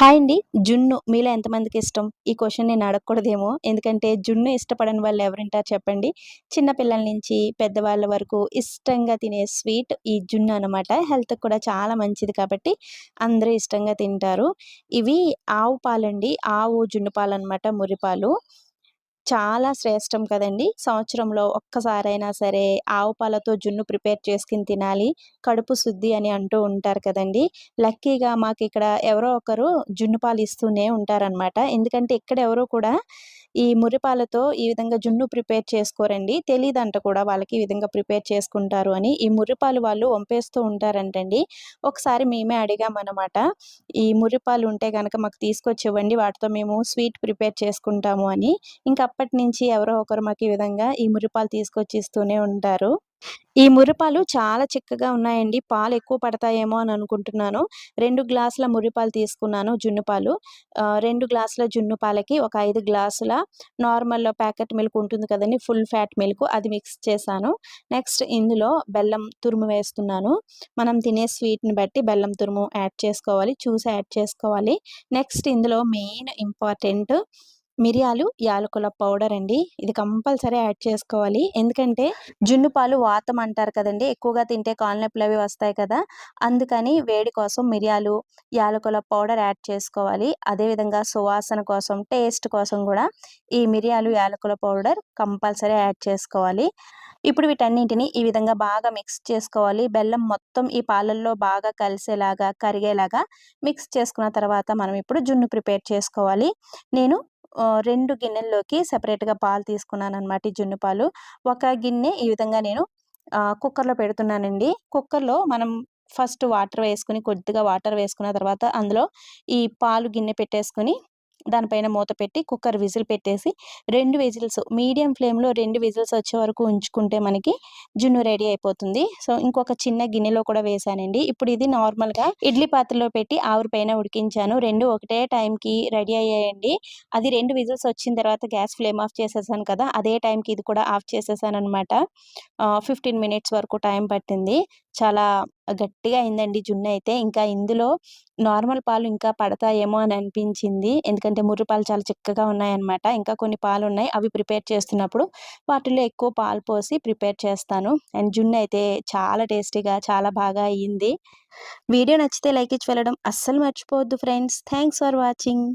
Hi అండి. జున్ను మీలో ఎంతమందికి ఇష్టం? ఈ క్వశ్చన్ నేను అడగకూడదేమో. ఎందుకంటే జున్ను ఇష్టపడని వాళ్ళు ఎవరింటారు చెప్పండి. చిన్నపిల్లల నుంచి పెద్దవాళ్ళ వరకు ఇష్టంగా తినే స్వీట్ ఈ జున్ను అనమాట హెల్త్కి కూడా చాలా మంచిది కాబట్టి అందరూ ఇష్టంగా తింటారు. ఇవి ఆవు పాలండి. ఆవు జున్ను పాలు అనమాట మురిపాలు చాలా శ్రేష్టం కదండి. సంవత్సరంలో ఒక్కసారైనా సరే ఆవు పాలతో జున్ను ప్రిపేర్ చేసుకుని తినాలి కడుపు శుద్ధి అని అంటూ ఉంటారు కదండి. లక్కీగా మాకు ఇక్కడ ఎవరో ఒకరు జున్ను పాలు ఇస్తూనే ఉంటారనమాట ఎందుకంటే ఇక్కడ ఎవరో కూడా ఈ మురిపాలతో ఈ విధంగా జున్ను ప్రిపేర్ చేసుకోరండి. తెలియదంట కూడా వాళ్ళకి ఈ విధంగా ప్రిపేర్ చేసుకుంటారు అని. ఈ మురిపాలు వాళ్ళు వంపేస్తూ ఉంటారంటండి. ఒకసారి మేమే అడిగామన్నమాట ఈ మురిపాలు ఉంటే కనుక మాకు తీసుకొచ్చి ఇవ్వండి వాటితో మేము స్వీట్ ప్రిపేర్ చేసుకుంటాము అని. ఇంకా అప్పటి నుంచి ఎవరో ఒకరు మాకు ఈ విధంగా ఈ మురిపాలు తీసుకొచ్చి ఇస్తూనే ఉంటారు. ఈ మురిపాలు చాలా చిక్కగా ఉన్నాయండి. పాలు ఎక్కువ పడతాయేమో అని అనుకుంటున్నాను. రెండు గ్లాసుల మురిపాలు తీసుకున్నాను జున్ను పాలు. రెండు గ్లాసుల జున్ను పాలకి ఒక ఐదు గ్లాసుల నార్మల్ ప్యాకెట్ మిల్క్ ఉంటుంది కదండి ఫుల్ ఫ్యాట్ మిల్క్ అది మిక్స్ చేశాను. నెక్స్ట్ ఇందులో బెల్లం తురుము వేస్తున్నాను. మనం తినే స్వీట్ని బట్టి బెల్లం తురుము యాడ్ చేసుకోవాలి చూసి యాడ్ చేసుకోవాలి. నెక్స్ట్ ఇందులో మెయిన్ ఇంపార్టెంట్ మిరియాలు యాలకుల పౌడర్ అండి. ఇది కంపల్సరీ యాడ్ చేసుకోవాలి. ఎందుకంటే జున్ను పాలు వాతం అంటారు కదండి. ఎక్కువగా తింటే కాళ్ళనొప్పులు అవి వస్తాయి కదా. అందుకని వేడి కోసం మిరియాలు యాలకుల పౌడర్ యాడ్ చేసుకోవాలి. అదేవిధంగా సువాసన కోసం టేస్ట్ కోసం కూడా ఈ మిరియాలు యాలకుల పౌడర్ కంపల్సరీ యాడ్ చేసుకోవాలి. ఇప్పుడు వీటన్నింటిని ఈ విధంగా బాగా మిక్స్ చేసుకోవాలి. బెల్లం మొత్తం ఈ పాలల్లో బాగా కలిసేలాగా కరిగేలాగా మిక్స్ చేసుకున్న తర్వాత మనం ఇప్పుడు జున్ను ప్రిపేర్ చేసుకోవాలి. నేను రెండు గిన్నెల్లోకి సపరేట్గా పాలు తీసుకున్నాను అనమాట జున్ను పాలు. ఒక గిన్నె ఈ విధంగా నేను కుక్కర్లో పెడుతున్నానండి. కుక్కర్లో మనం ఫస్ట్ వాటర్ వేసుకుని కొద్దిగా వాటర్ వేసుకున్న తర్వాత అందులో ఈ పాలు గిన్నె పెట్టేసుకుని దానిపైన మూత పెట్టి కుక్కర్ విజిల్ పెట్టేసి రెండు విజిల్స్ మీడియం ఫ్లేమ్లో రెండు విజిల్స్ వచ్చే వరకు ఉంచుకుంటే మనకి జున్ను రెడీ అయిపోతుంది. సో ఇంకొక చిన్న గిన్నెలో కూడా వేసానండి. ఇప్పుడు ఇది నార్మల్గా ఇడ్లీ పాత్రలో పెట్టి ఆవిరి పైన ఉడికించాను. రెండు ఒకటే టైంకి రెడీ అయ్యాయండి. అది రెండు విజిల్స్ వచ్చిన తర్వాత గ్యాస్ ఫ్లేమ్ ఆఫ్ చేసేసాను కదా అదే టైంకి ఇది కూడా ఆఫ్ చేసేసాను అనమాట ఫిఫ్టీన్ మినిట్స్ వరకు టైం పట్టింది. చాలా గట్టిగా అయిందండి జున్ను అయితే. ఇంకా ఇందులో నార్మల్ పాలు ఇంకా పడతాయేమో అని అనిపించింది. ఎందుకంటే ముర్రు పాలు చాలా చిక్కగా ఉన్నాయన్నమాట. ఇంకా కొన్ని పాలు ఉన్నాయి అవి ప్రిపేర్ చేస్తున్నప్పుడు వాటిలో ఎక్కువ పాలు పోసి ప్రిపేర్ చేస్తాను. అండ్ జున్ను అయితే చాలా టేస్టీగా చాలా బాగా అయ్యింది. వీడియో నచ్చితే లైక్ ఇచ్చి వెళ్ళడం అస్సలు మర్చిపోవద్దు ఫ్రెండ్స్. Thanks for watching.